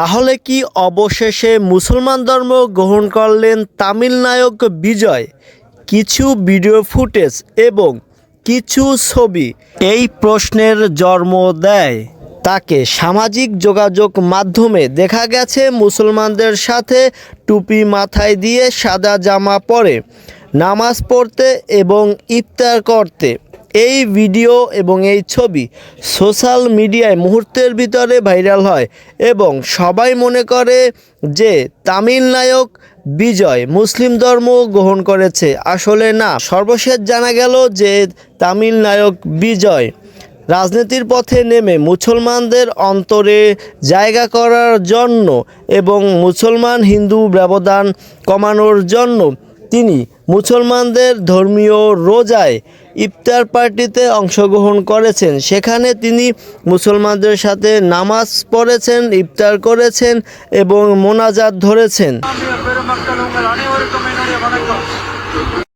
তাহলে কি অবশেষে মুসলমান ধর্ম গ্রহণ করলেন তামিল নায়ক বিজয়? কিছু ভিডিও ফুটেজ এবং কিছু ছবি এই প্রশ্নের জন্ম দেয়। তাকে সামাজিক যোগাযোগ মাধ্যমে দেখা গেছে মুসলমানদের সাথে টুপি মাথায় দিয়ে সাদা জামা পরে, নামাজ পড়তে এবং ইফতার করতে। এই ভিডিও এবং এই ছবি সোশ্যাল মিডিয়ায় মুহূর্তের ভিতরে ভাইরাল হয় এবং সবাই মনে করে যে তামিল নায়ক বিজয় মুসলিম ধর্ম গ্রহণ করেছে। আসলে না, সর্বশেষ জানা গেল যে তামিল নায়ক বিজয় রাজনীতির পথে নেমে মুসলমানদের অন্তরে জায়গা করার জন্য এবং মুসলমান হিন্দু ব্যবধান কমানোর জন্য তিনি মুসলমানদের ধর্মীয় রোজায় ইফতার পার্টিতে অংশগ্রহণ করেছেন। সেখানে তিনি মুসলমানদের সাথে নামাজ পড়েছেন, ইফতার করেছেন এবং মোনাজাত ধরেছেন।